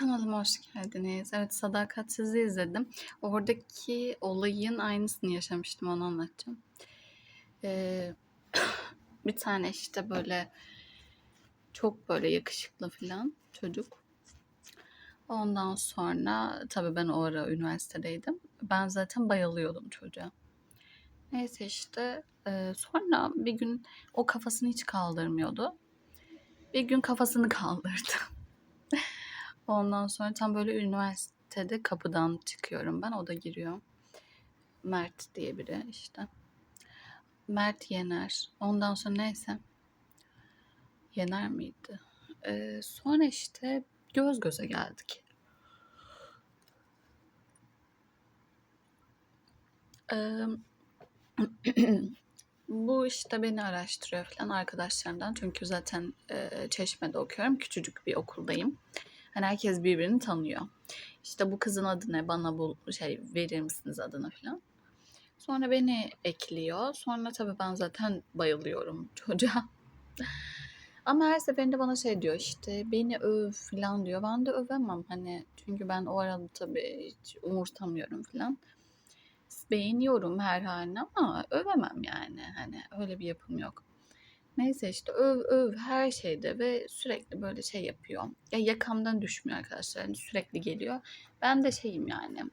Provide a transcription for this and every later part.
Kanalıma hoş geldiniz. Evet, Sadakatsiz'i izledim. Oradaki olayın aynısını yaşamıştım, onu anlatacağım. Ee, bir tane işte böyle çok böyle yakışıklı falan çocuk. Ondan sonra tabii ben o ara üniversitedeydim. Ben zaten bayılıyordum çocuğa. Neyse işte e, sonra bir gün o kafasını hiç kaldırmıyordu. Bir gün kafasını kaldırdı. Ondan sonra tam böyle üniversitede kapıdan çıkıyorum ben. O da giriyor. Mert diye biri işte. Mert Yener. Ondan sonra neyse. Yener miydi? Ee, sonra işte göz göze geldik. Ee, bu işte beni araştırıyor falan arkadaşlarımdan. Çünkü zaten e, Çeşme'de okuyorum. Küçücük bir okuldayım. Hani herkes birbirini tanıyor. İşte bu kızın adı ne? Bana bu şey verir misiniz adını falan. Sonra beni ekliyor. Sonra tabii ben zaten bayılıyorum çocuğa. Ama her seferinde bana şey diyor işte beni öv falan diyor. Ben de övemem hani çünkü ben o arada tabii hiç umursamıyorum falan. Beğeniyorum her halini ama övemem yani. Hani öyle bir yapım yok. Neyse işte öv öv her şeyde ve sürekli böyle şey yapıyor. Ya yakamdan düşmüyor arkadaşlar. Yani sürekli geliyor. Ben de şeyim yani.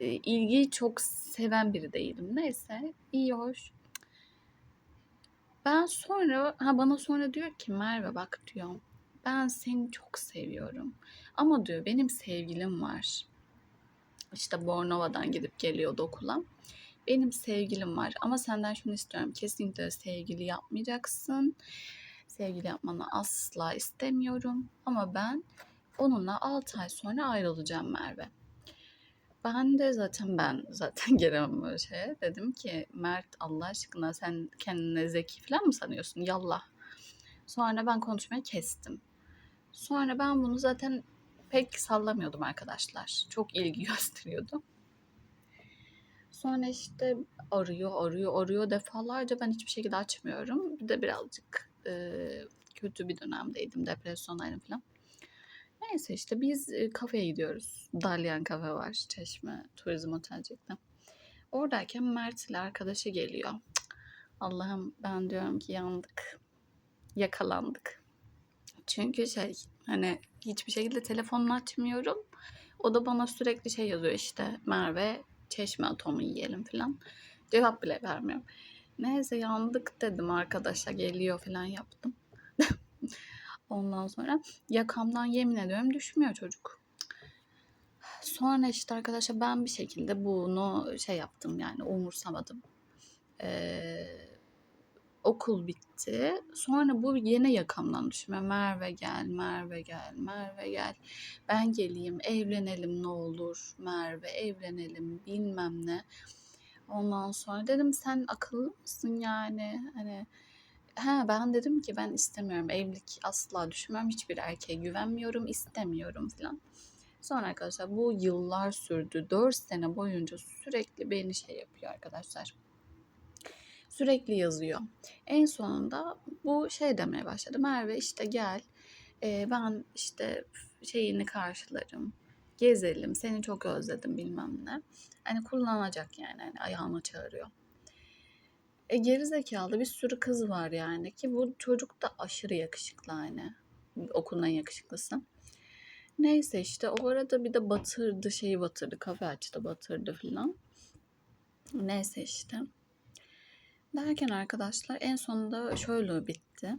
E, ilgiyi çok seven biri değilim. Neyse iyi hoş. Ben sonra ha bana sonra diyor ki Merve bak diyor. Ben seni çok seviyorum. Ama diyor benim sevgilim var. İşte Bornova'dan gidip geliyordu okula. Benim sevgilim var ama senden şunu istiyorum. Kesinlikle sevgili yapmayacaksın. Sevgili yapmanı asla istemiyorum. Ama ben onunla 6 ay sonra ayrılacağım Merve. Ben de zaten ben zaten gelemem böyle şeye. Dedim ki Mert Allah aşkına sen kendine zeki falan mı sanıyorsun? Yallah. Sonra ben konuşmayı kestim. Sonra ben bunu zaten pek sallamıyordum arkadaşlar. Çok ilgi gösteriyordum. Sonra işte arıyor, arıyor, arıyor defalarca ben hiçbir şekilde açmıyorum. Bir de birazcık e, kötü bir dönemdeydim, depresyondaydım falan. Neyse işte biz kafeye gidiyoruz. Dalyan kafe var Çeşme Turizm Otelcik'te. Oradayken Mert ile arkadaşı geliyor. Allah'ım ben diyorum ki yandık. Yakalandık. Çünkü şey hani hiçbir şekilde telefonunu açmıyorum. O da bana sürekli şey yazıyor işte Merve çeşme atomu yiyelim falan. Cevap bile vermiyorum. Neyse yandık dedim arkadaşa geliyor falan yaptım. Ondan sonra yakamdan yemin ediyorum düşmüyor çocuk. Sonra işte arkadaşa ben bir şekilde bunu şey yaptım yani umursamadım. Ee, okul bitti. Sonra bu yine yakamdan düşme. Merve gel, Merve gel, Merve gel. Ben geleyim, evlenelim ne olur. Merve evlenelim bilmem ne. Ondan sonra dedim sen akıllı mısın yani? Hani he ben dedim ki ben istemiyorum. Evlilik asla düşünmem. Hiçbir erkeğe güvenmiyorum, istemiyorum falan. Sonra arkadaşlar bu yıllar sürdü. 4 sene boyunca sürekli beni şey yapıyor arkadaşlar sürekli yazıyor. En sonunda bu şey demeye başladı. Merve işte gel e, ben işte şeyini karşılarım. Gezelim seni çok özledim bilmem ne. Hani kullanacak yani hani ayağına çağırıyor. E geri zekalı bir sürü kız var yani ki bu çocuk da aşırı yakışıklı hani. Okulun en yakışıklısı. Neyse işte o arada bir de batırdı şeyi batırdı kafe açtı batırdı filan. Neyse işte. Derken arkadaşlar en sonunda şöyle bitti.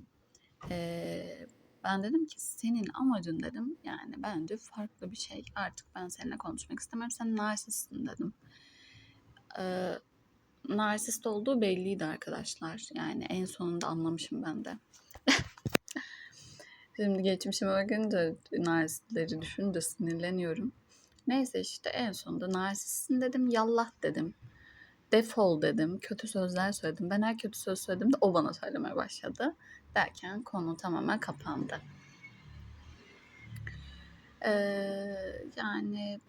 Ee, ben dedim ki senin amacın dedim yani bence farklı bir şey. Artık ben seninle konuşmak istemiyorum. Sen narsistsin dedim. Ee, narsist olduğu belliydi arkadaşlar. Yani en sonunda anlamışım ben de. Şimdi geçmişime bakınca narsistleri düşününce sinirleniyorum. Neyse işte en sonunda narsistsin dedim. Yallah dedim defol dedim. Kötü sözler söyledim. Ben her kötü söz söyledim de o bana söylemeye başladı. Derken konu tamamen kapandı. Ee, yani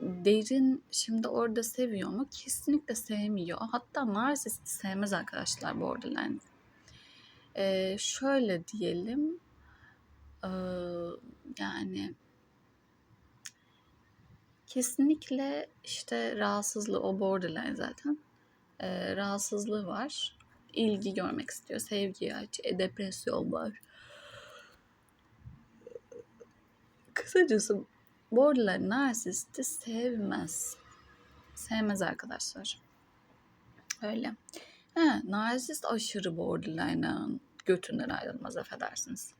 derin şimdi orada seviyor mu? Kesinlikle sevmiyor. Hatta narsist sevmez arkadaşlar borderline. Ee, şöyle diyelim. Ee, Yani kesinlikle işte rahatsızlığı o borderline zaten e, rahatsızlığı var. İlgi görmek istiyor, sevgi aç, e, depresyon var. Kısacası borderline narsisti sevmez. Sevmez arkadaşlar. Öyle. He, narsist aşırı borderline'ın götünden ayrılmaz affedersiniz.